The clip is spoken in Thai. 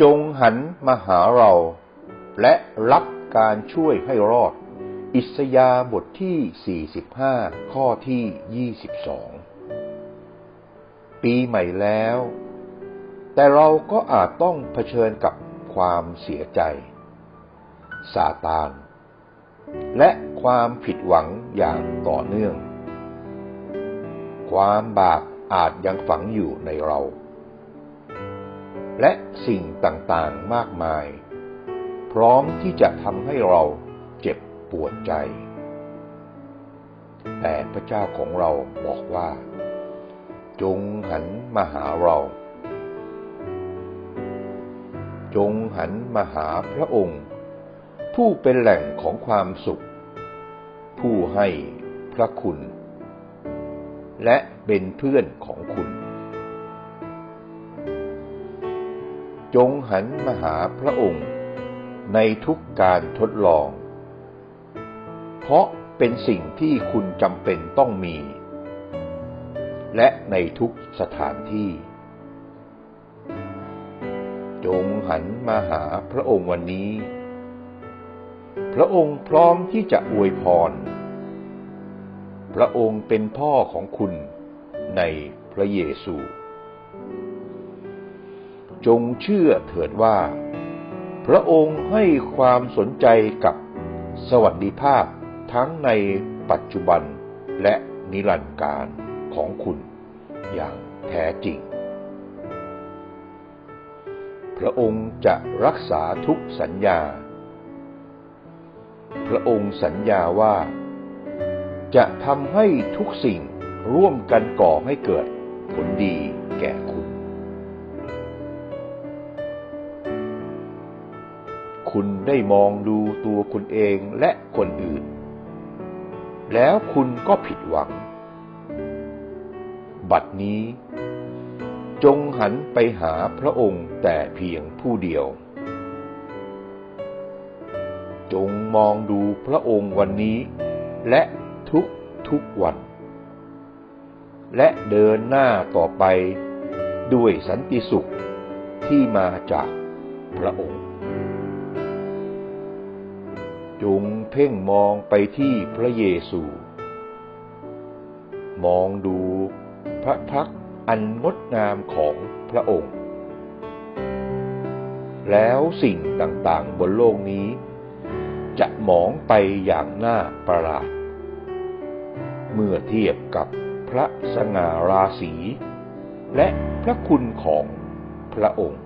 จงหันมาหาเรา และรับการช่วยให้รอด อิสยาบทที่ 45 ข้อที่ 22 ปีใหม่แล้ว แต่เราก็อาจต้องเผชิญกับความเสียใจซาตาน และความผิดหวังอย่างต่อเนื่อง ความบาปอาจยังฝังอยู่ในเรา และสิ่งต่างๆมากมาย พร้อมที่จะทำให้เราเจ็บปวดใจ แต่พระเจ้าของเราบอกว่า จงหันมาหาเรา จงหันมาหาพระองค์ ผู้เป็นแหล่งของความสุข ผู้ให้พระคุณ และเป็นเพื่อนของคุณ จงหันมาหาพระองค์ ในทุกการทดลอง เพราะเป็นสิ่งที่คุณจำเป็นต้องมี และในทุกสถานที่ จงหันมาหาพระองค์วันนี้ พระองค์พร้อมที่จะอวยพร พระองค์เป็นพ่อของคุณในพระเยซู จงเชื่อเถิดว่า พระองค์ให้ความสนใจกับสวัสดิภาพทั้งในปัจจุบันและนิรันดร์การของคุณอย่างแท้จริง พระองค์จะรักษาทุกสัญญา พระองค์สัญญาว่า จะทำให้ทุกสิ่งร่วมกันก่อให้เกิดผลดี คุณได้มองดูตัวคุณเองและคนอื่น แล้วคุณก็ผิดหวัง บัดนี้ จงหันไปหาพระองค์แต่เพียงผู้เดียว จงมองดูพระองค์วันนี้ และทุกทุกวัน และเดินหน้าต่อไปด้วยสันติสุขที่มาจากพระองค์ จงเพ่งมองไปที่พระเยซู มองดูพระพักอันงดงามของพระองค์ แล้วสิ่งต่างๆบนโลกนี้ จะหมองไปอย่างน่าประหลาด เมื่อเทียบกับพระสง่าราศี และพระคุณของพระองค์